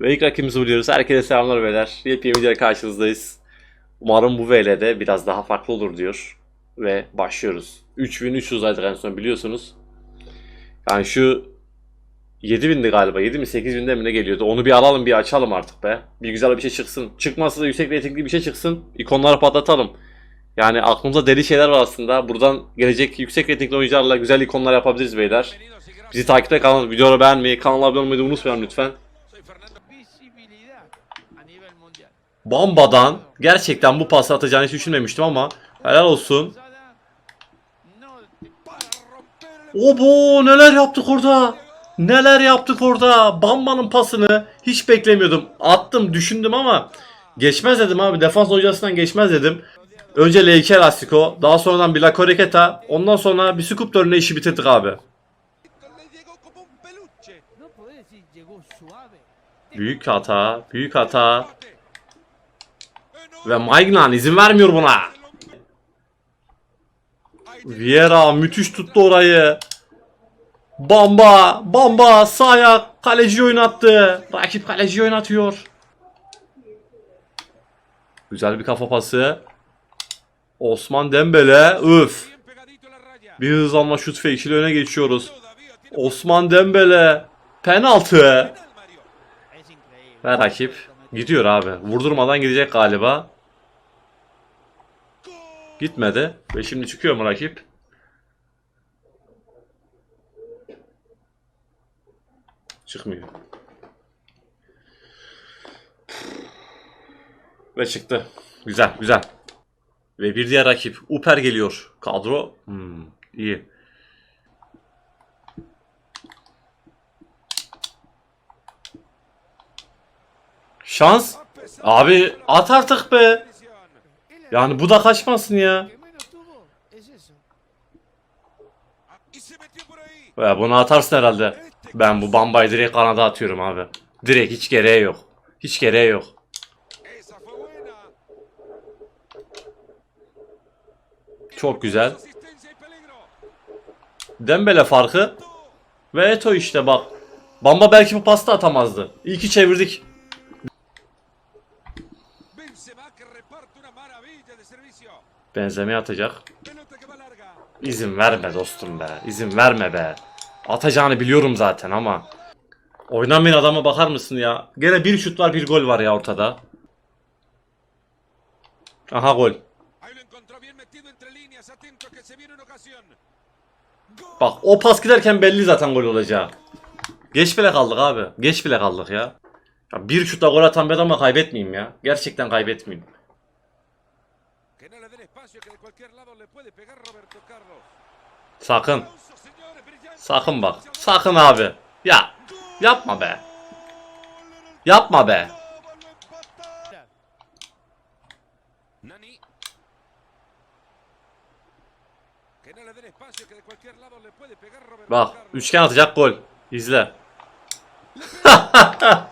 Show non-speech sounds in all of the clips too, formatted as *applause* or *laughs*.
Ve ilk rakibimizi buluyoruz. Herkese selamlar beyler. Yepyeni videoya karşınızdayız. Umarım bu VL'de biraz daha farklı olur diyor. Ve başlıyoruz. 3300 aydır en son biliyorsunuz. Yani şu 7000'di galiba. 7 mi 8000'de mi ne geliyordu? Onu bir alalım bir açalım artık be. Bir güzel bir şey çıksın. Çıkmazsa da yüksek ratingli bir şey çıksın. İkonları patlatalım. Yani aklımızda deli şeyler var aslında. Buradan gelecek yüksek ratingli oyuncularla güzel ikonlar yapabiliriz beyler. Bizi takipte kalın. Videoları beğenmeyi, kanala abone olmayı unutmayın lütfen. Bamba'dan gerçekten bu pası atacağını hiç düşünmemiştim ama helal olsun. Obo neler yaptık orada. Neler yaptık orada. Bamba'nın pasını hiç beklemiyordum. Attım düşündüm ama geçmez dedim abi. Defans hocasından geçmez dedim. Önce Leike Elastico, daha sonradan bir La Corequeta, ondan sonra bir scoop törüne işi bitirdik abi. Büyük hata, büyük hata. Ve Maignan izin vermiyor buna. Vieira müthiş tuttu orayı. Bamba, Bamba sağ kaleci oynattı. Rakip kaleci oynatıyor. Güzel bir kafa pası. Osman Dembele, üf. Bir hızlanma şut fake ile öne geçiyoruz. Osman Dembele, penaltı. Ve rakip gidiyor abi. Vurdurmadan gidecek galiba. Gitmedi. Ve şimdi çıkıyor mu rakip? Çıkmıyor. Ve çıktı. Güzel, güzel. Ve bir diğer rakip. Uper geliyor. Kadro. Hmm, iyi. Şans. Abi at artık be. Yani bu da kaçmasın ya. Ya bunu atarsın herhalde. Ben bu Bamba'yı direkt kanada atıyorum abi. Direkt hiç gereği yok. Hiç gereği yok. Çok güzel. Dembele farkı. Ve Eto işte bak. Bamba belki bu pasta atamazdı. İyi ki çevirdik. Benzema que reparte una Benzemeye atacak. İzin verme dostum be. İzin verme be. Atacağını biliyorum zaten ama. Oynamayan adama bakar mısın ya? Gene bir şut var bir gol var ya ortada. Aha gol. Bak o pas giderken belli zaten gol olacağı. Geç bile kaldık abi. Geç bile kaldık ya. ya bir şutla gol atan bir adamla kaybetmeyeyim ya. Gerçekten kaybetmeyeyim. Sakın. Sakın bak. Sakın abi. Ya. Yapma be. Yapma be. Bak. Üçgen atacak gol. İzle. *laughs*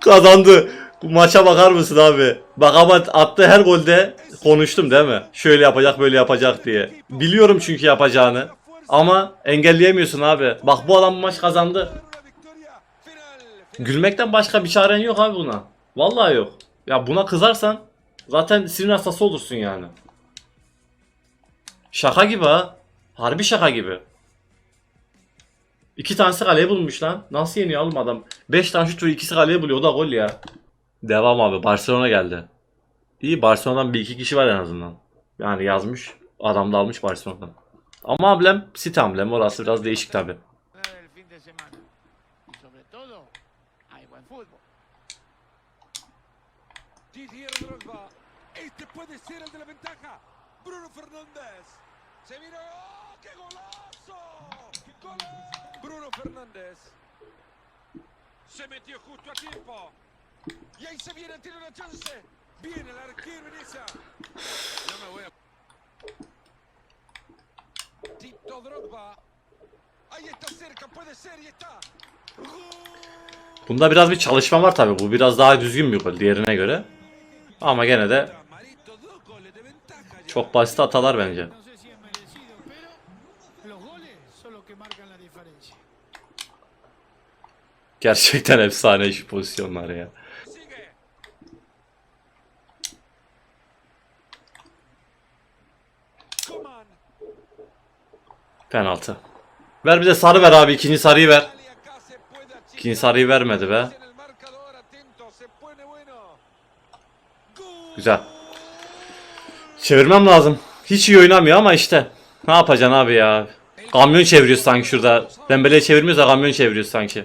Kazandı. Bu maça bakar mısın abi? Bak ama attığı her golde konuştum değil mi? Şöyle yapacak böyle yapacak diye. Biliyorum çünkü yapacağını. Ama engelleyemiyorsun abi. Bak bu adam maç kazandı. Gülmekten başka bir çaren yok abi buna. Vallahi yok. Ya buna kızarsan zaten sinir hastası olursun yani. Şaka gibi ha. Harbi şaka gibi. İki tanesi kaleye bulmuş lan. Nasıl yeniyor oğlum adam? Beş tane şut vuruyor ikisi kaleye buluyor o da gol ya. Devam abi Barcelona geldi. İyi Barcelona'dan bir iki kişi var en azından. Yani yazmış. Adam da almış Barcelona'dan. Ama amblem City amblemi orası biraz değişik tabi. Bruno Fernández. Se vino. ¡Oh, ¡Qué golazo! ¡Qué golazo! Bruno Fernández. Se metió justo a tiempo. Y ahí se viene, tiene una chance. Viene el arquero esa. No me voy a. Tito Drogba. Ahí está cerca, puede ser y está. ¡Gol! Bunda biraz bir çalışma var tabi. Bu biraz daha düzgün bir gol diğerine göre. Ama gene de ya. çok basit hatalar bence. No sé si es merecido, pero los goles son los que marcan la diferencia. Gerçekten efsane şu pozisyonlar ya. Penaltı. Ver bir de sarı ver abi. ikinci sarıyı ver. İkinci sarıyı vermedi be. Güzel. Çevirmem lazım. Hiç iyi oynamıyor ama işte. Ne yapacaksın abi ya? Kamyon çeviriyoruz sanki şurada. Dembele'yi çevirmiyoruz da kamyon çeviriyoruz sanki.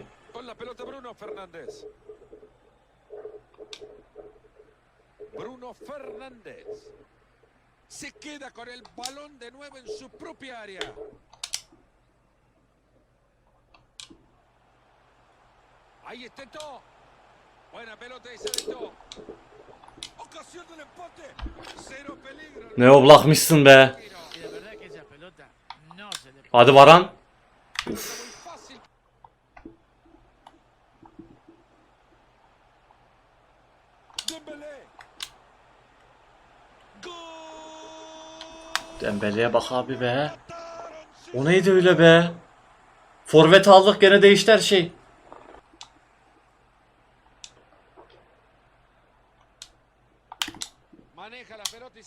Bruno Fernández. Se queda con el balón de nuevo en su propia área. Ahí está Eto'o. Buena pelota de Eto'o. Ocasión del empate. Cero peligro. Ne oblakmışsın be. Hadi. Dembélé. Gol. Dembele'ye bak abi be. O neydi öyle be? Forvet aldık gene değişti her şey. Maneja la pelota y se acerca al arco rival. Ahí es Hop, donde se puede güle güle. jugar, ahí la puede jugar.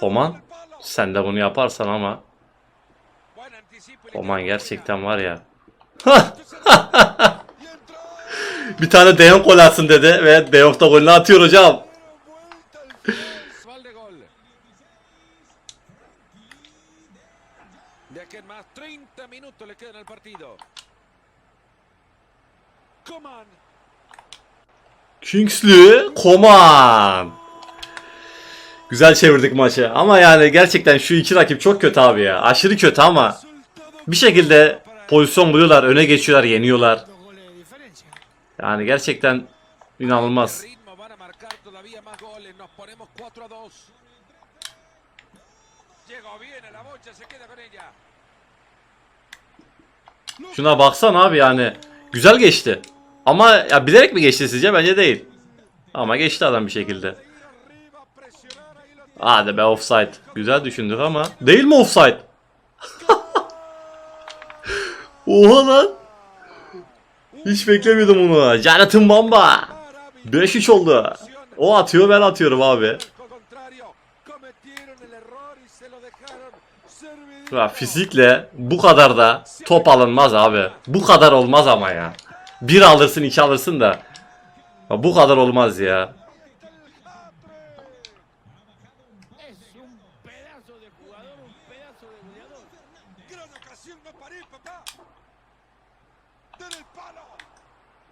Koman. Rebota el palo. Sen de bunu yaparsan ama. Queda gerçekten var ya. *laughs* Bir tane De Jong gol atsın dedi ve De Jong da golünü atıyor hocam. Vuelta al final. Val de gol. De aquí en más 30 minutos le quedan al partido. Coman. Kingsley Koman. Güzel çevirdik maçı ama yani gerçekten şu iki rakip çok kötü abi ya. Aşırı kötü ama bir şekilde pozisyon buluyorlar, öne geçiyorlar, yeniyorlar. Yani gerçekten inanılmaz. ritmo van a marcar todavía más goles. Nos ponemos 4 a 2. Llegó bien a la bocha, se queda con ella. Şuna baksana abi yani. Güzel geçti. Ama ya bilerek mi geçti sizce? Bence değil. Ama geçti adam bir şekilde. Hadi be offside. Güzel düşündük ama. Değil mi offside? *laughs* Oha lan. Hiç beklemiyordum onu. Jonathan Bamba. 5-3 oldu. O atıyor ben atıyorum abi. Ya fizikle bu kadar da top alınmaz abi. Bu kadar olmaz ama ya. Bir alırsın iki alırsın da. Ya bu kadar olmaz ya.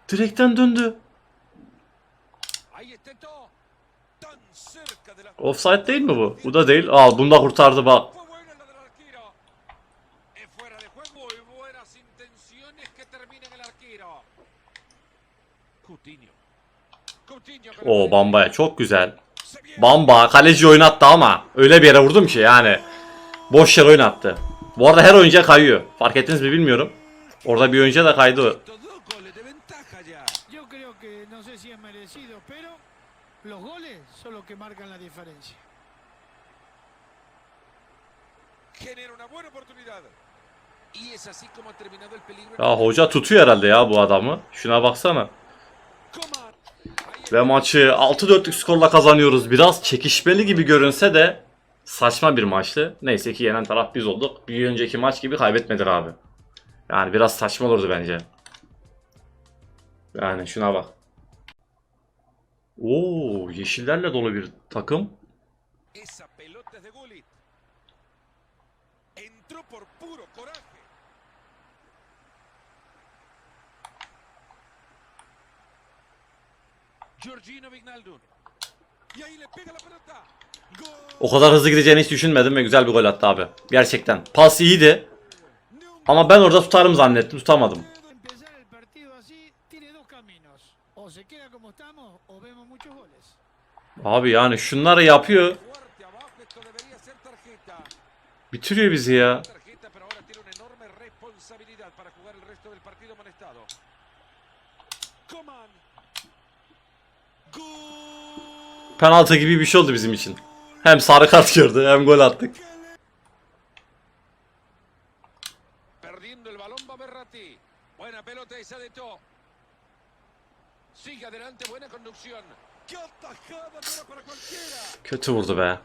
Direkten döndü. Offside değil mi bu? Bu da değil. Aa bunu da kurtardı bak. Fue buena la del arquero. Es fuera de juego y buenas intenciones que termina en el arquero. Coutinho. Coutinho. con la O. Bamba'ya çok güzel. Bamba kaleci oynattı ama öyle bir yere vurdum ki yani. Boş yer oynattı. Bu arada her oyuncuya kayıyor. Fark ettiniz mi bilmiyorum. Orada bir oyuncuya da kaydı. Ya hoca tutuyor herhalde ya bu adamı. Şuna baksana. Ve maçı 6-4'lük skorla kazanıyoruz. Biraz çekişmeli gibi görünse de saçma bir maçtı. Neyse ki yenen taraf biz olduk. Bir önceki maç gibi kaybetmedik abi. Yani biraz saçma olurdu bence. Yani şuna bak. Oo, yeşillerle dolu bir takım. Esa pelota de. Entró por puro coraje. Pelota. Gol. O kadar hızlı gideceğini hiç düşünmedim ve güzel bir gol attı abi. Gerçekten. Pas iyiydi. Ama ben orada tutarım zannettim. Tutamadım. Abi yani şunları yapıyor. Bitiriyor bizi ya. Penaltı gibi bir şey oldu bizim için. Hem sarı kart gördü hem gol attık. Kötü vurdu be.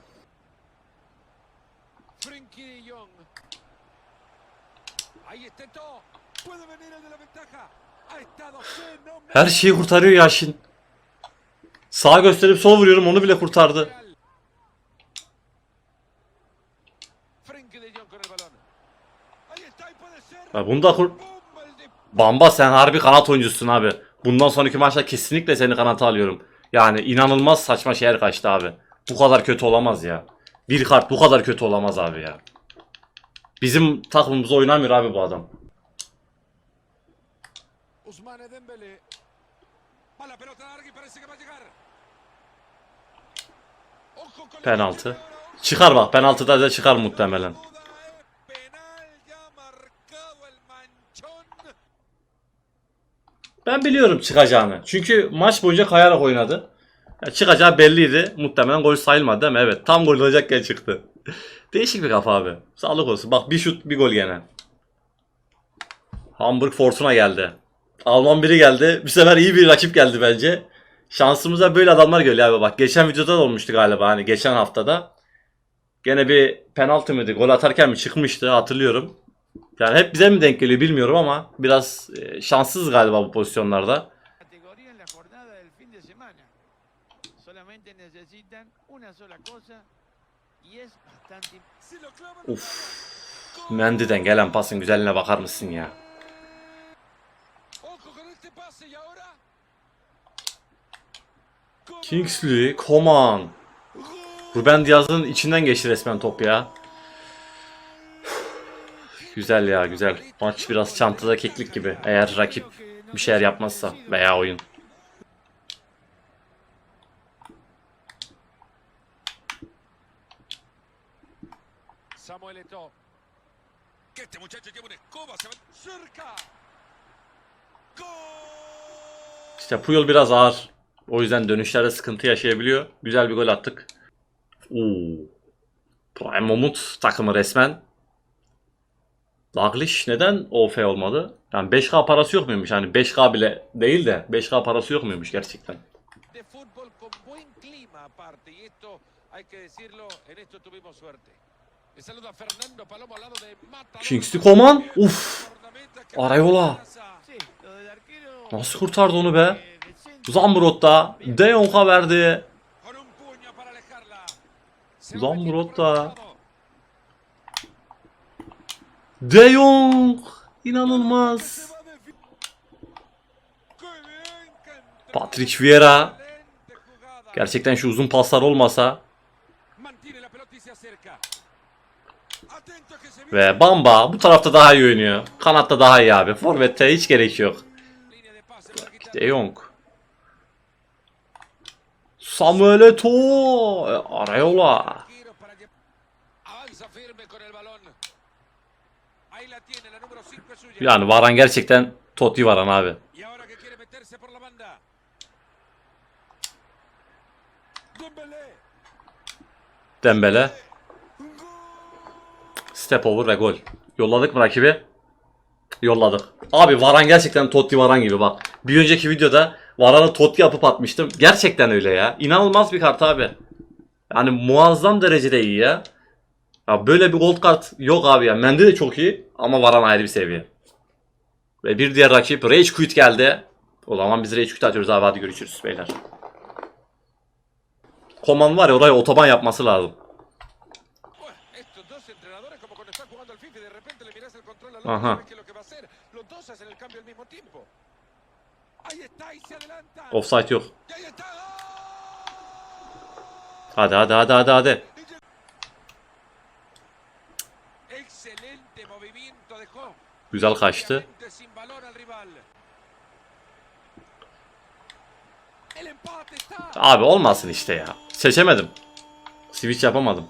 Her şeyi kurtarıyor Yaşin. Sağ gösterip sol vuruyorum onu bile kurtardı. Ya bunu da kur... ¡Bomba el de Bamba sen harbi kanat oyuncusun abi. Bundan sonraki maçta kesinlikle seni kanata alıyorum. Yani inanılmaz saçma şeyler kaçtı abi. Bu kadar kötü olamaz ya. Bir kart bu kadar kötü olamaz abi ya. Bizim takımımız oynamıyor abi bu adam. Ousmane Dembélé. Va la pelota larga parece que va a llegar. Penaltı. Çıkar bak penaltıda da çıkar muhtemelen. Ben biliyorum çıkacağını. Çünkü maç boyunca kayarak oynadı. Ya çıkacağı belliydi. Muhtemelen gol sayılmadı değil mi? Evet. Tam gol olacakken çıktı. *laughs* Değişik bir kafa abi. Sağlık olsun. Bak bir şut bir gol gene. Hamburg Fortuna geldi. Alman biri geldi. Bir sefer iyi bir rakip geldi bence. Şansımıza böyle adamlar geliyor abi. Bak geçen videoda da olmuştu galiba. Hani geçen haftada. Gene bir penaltı mıydı? Gol atarken mi çıkmıştı hatırlıyorum. Yani hep bize mi denk geliyor bilmiyorum ama biraz e, şanssız galiba bu pozisyonlarda. Uf. Mendy'den gelen pasın güzelliğine bakar mısın ya? Ojo con este pase y ahora. Coman. Kingsley, Coman. Ruben Diaz'ın içinden geçti resmen top ya. Güzel ya güzel. Maç biraz çantada keklik gibi. Eğer rakip bir şeyler yapmazsa veya oyun. Samuel Eto'o. Que este muchacho lleva una escoba. Se va cerca. ¡Gol! İşte Puyol biraz ağır. O yüzden dönüşlerde sıkıntı yaşayabiliyor. Güzel bir gol attık. Oo. Prime Momut takımı resmen. Dalglish neden OF olmadı? Yani 5K parası yok muymuş? Yani 5K bile değil de 5K parası yok muymuş gerçekten? Mata Kingsley Coman. Uf. Arayola. Nasıl kurtardı onu be? del centro. Zambrot da De Jong'a verdi. lado. De Jong. İnanılmaz. Patrick Vieira. Gerçekten şu uzun paslar olmasa ve Bamba bu tarafta daha iyi oynuyor. Kanatta daha iyi abi. Forvet'te hiç gerek yok. De Jong. Samuel Eto'o. E, Arayola. Arquero para lle- Avanza firme con el balón. Ahí la tiene, la número 5 es suya. Yani Varan gerçekten Totti Varan abi. Y Step over ve gol. Yolladık mı rakibi? Yolladık. Abi Varan gerçekten Totti Varan gibi bak. Bir önceki videoda Varan'ı Totti yapıp atmıştım. Gerçekten öyle ya. İnanılmaz bir kart abi. Yani muazzam derecede iyi ya. Ya böyle bir gold kart yok abi ya. Mendy de çok iyi ama Varan ayrı bir seviye. Ve bir diğer rakip Rage Quit geldi. O zaman biz Rage Quit atıyoruz abi hadi görüşürüz beyler. Koman var ya oraya otoban yapması lazım. Adelanta. Offside yok. Hadi hadi hadi hadi hadi. Güzel kaçtı. Abi olmasın işte ya. Seçemedim. Switch yapamadım.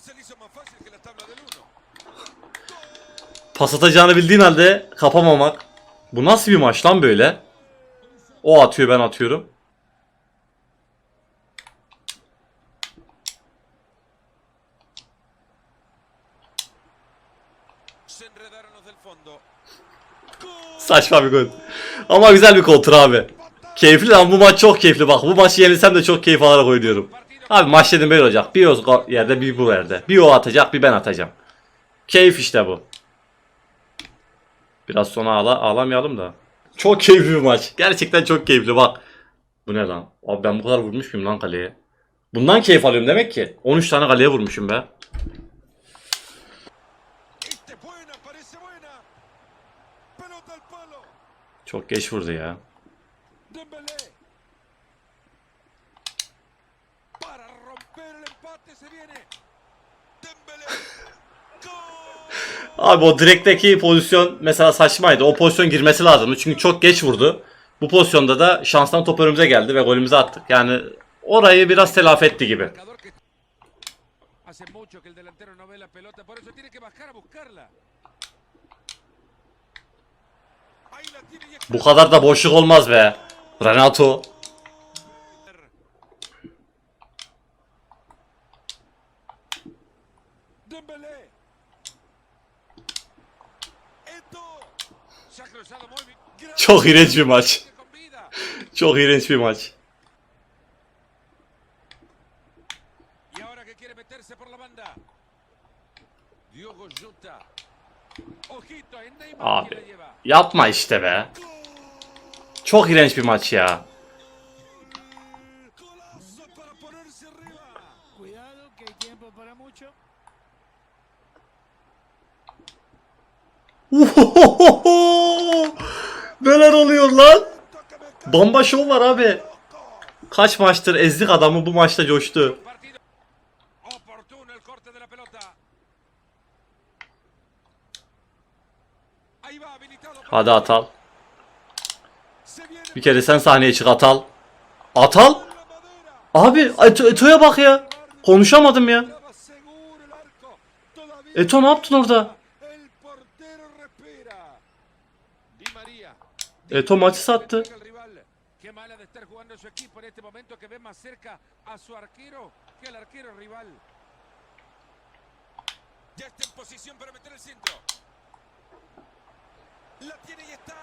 Se le hizo más fácil que la tabla del uno. Pas atacağını bildiğin halde kapamamak. Bu nasıl bir maç lan böyle? O atıyor ben atıyorum. Saçma bir gol. Ama güzel bir kontra abi. Keyifli lan bu maç çok keyifli bak. Bu maçı yenilsem de çok keyif alarak oynuyorum. Abi maç dedim böyle olacak. Bir o yerde bir bu yerde. Bir o atacak bir ben atacağım. Keyif işte bu. Biraz sonra ağla, ağlamayalım da. Çok keyifli bir maç. Gerçekten çok keyifli bak. Bu ne lan? Abi ben bu kadar vurmuş muyum lan kaleye? Bundan keyif alıyorum demek ki. 13 tane kaleye vurmuşum be. Çok geç vurdu ya. Dembélé. Para romper el empate se viene. Dembélé. Gol. Abi o direkteki pozisyon mesela saçmaydı. O pozisyon girmesi lazımdı. Çünkü çok geç vurdu. Bu pozisyonda da şanstan top önümüze geldi ve golümüzü attık. Yani orayı biraz telafi etti gibi. Bu kadar da boşluk olmaz be. Renato. Çok iğrenç bir maç. Çok iğrenç bir maç. Y ahora que quiere meterse por la banda. Diogo Jota. Ojito, es Neymar Abi. Yapma işte be. Çok iğrenç bir maç ya. Golazo Neler oluyor lan? Bamba şov var abi. Kaç maçtır ezdik adamı bu maçta coştu. Hadi Atal. Bir kere sen sahneye çık Atal. Atal? Abi Eto, Eto'ya bak ya. Konuşamadım ya. Eto ne yaptın orada? el portero respira. Di María. Eto maçı sattı. El rival. Qué mala de estar jugando su equipo en este momento que ve más cerca a su arquero que al arquero rival. Ya está en posición para meter el centro. La tiene y está.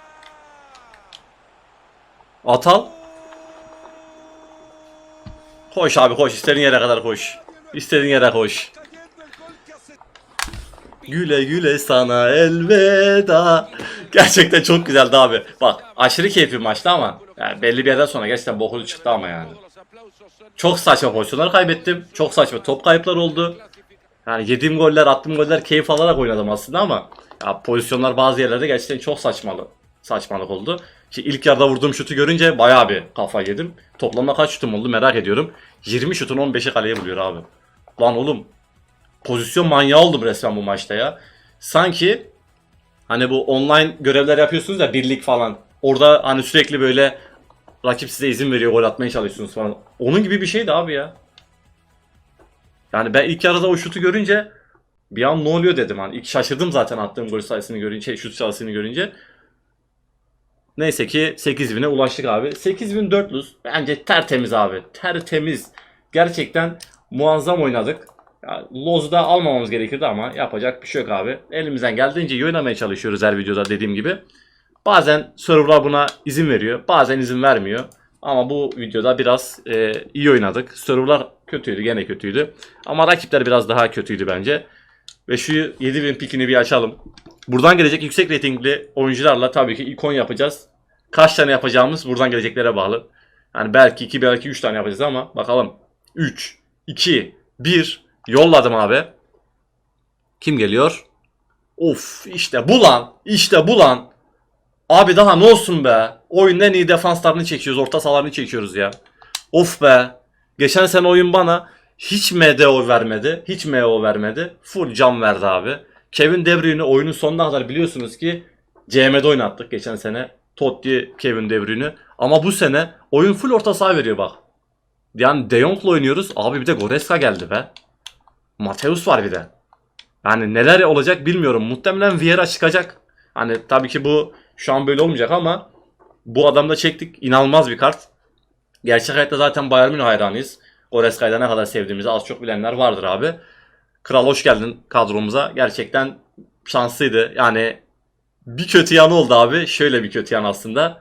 Atal. Koş abi koş. İstediğin yere kadar koş. İstediğin yere koş. Güle güle sana elveda. Gerçekten çok güzeldi abi. Bak aşırı keyifli maçtı ama yani belli bir yerden sonra gerçekten bokulu çıktı ama yani. Çok saçma pozisyonlar kaybettim. Çok saçma top kayıplar oldu. Yani yediğim goller, attığım goller keyif alarak oynadım aslında ama ya pozisyonlar bazı yerlerde gerçekten çok saçmalı. Saçmalık oldu. Ki ilk yarıda vurduğum şutu görünce bayağı bir kafa yedim. Toplamda kaç şutum oldu merak ediyorum. 20 şutun 15'i kaleye buluyor abi. Lan oğlum pozisyon manyağı oldum resmen bu maçta ya. Sanki hani bu online görevler yapıyorsunuz ya birlik falan. Orada hani sürekli böyle rakip size izin veriyor gol atmaya çalışıyorsunuz falan. Onun gibi bir şeydi abi ya. Yani ben ilk yarıda o şutu görünce bir an ne oluyor dedim hani. İlk şaşırdım zaten attığım gol sayısını görünce, şey, şut sayısını görünce. Neyse ki 8000'e ulaştık abi. 8400 bence tertemiz abi. Tertemiz. Gerçekten muazzam oynadık. Loz'da almamamız gerekirdi ama yapacak bir şey yok abi. Elimizden geldiğince iyi oynamaya çalışıyoruz her videoda dediğim gibi. Bazen serverlar buna izin veriyor. Bazen izin vermiyor. Ama bu videoda biraz e, iyi oynadık. Serverlar kötüydü. Gene kötüydü. Ama rakipler biraz daha kötüydü bence. Ve şu 7000 pikini bir açalım. Buradan gelecek yüksek reytingli oyuncularla tabii ki ikon yapacağız. Kaç tane yapacağımız buradan geleceklere bağlı. Yani belki 2 belki 3 tane yapacağız ama bakalım. 3, 2, 1 yolladım abi. Kim geliyor? Of işte bu lan. İşte bu lan. Abi daha ne olsun be. Oyunun en iyi defanslarını çekiyoruz. Orta sahalarını çekiyoruz ya. Of be. Geçen sene oyun bana hiç MDO vermedi. Hiç MO vermedi. Full cam verdi abi. Kevin De Bruyne oyunun sonuna kadar biliyorsunuz ki CM'de oynattık geçen sene. Totti, Kevin De Bruyne. Ama bu sene oyun full orta saha veriyor bak. Yani De Jong'la oynuyoruz. Abi bir de Goretzka geldi be. Mateus var bir de. Yani neler olacak bilmiyorum. Muhtemelen Vieira çıkacak. Hani tabii ki bu şu an böyle olmayacak ama bu adamda çektik. İnanılmaz bir kart. Gerçek hayatta zaten Bayern Münih hayranıyız. Goreska'yı da ne kadar sevdiğimizi az çok bilenler vardır abi. Kral hoş geldin kadromuza. Gerçekten şanslıydı. Yani bir kötü yanı oldu abi. Şöyle bir kötü yan aslında.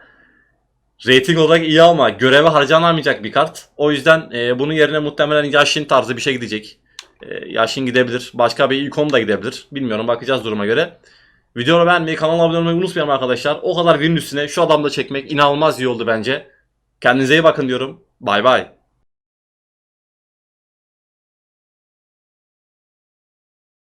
Rating olarak iyi ama göreve harcanamayacak bir kart. O yüzden e, bunun yerine muhtemelen Yashin tarzı bir şey gidecek. E, Yashin gidebilir. Başka bir ikon da gidebilir. Bilmiyorum bakacağız duruma göre. Videomu beğenmeyi, kanala abone olmayı unutmayalım arkadaşlar. O kadar win üstüne şu adamla çekmek inanılmaz iyi oldu bence. Kendinize iyi bakın diyorum. Bay bay.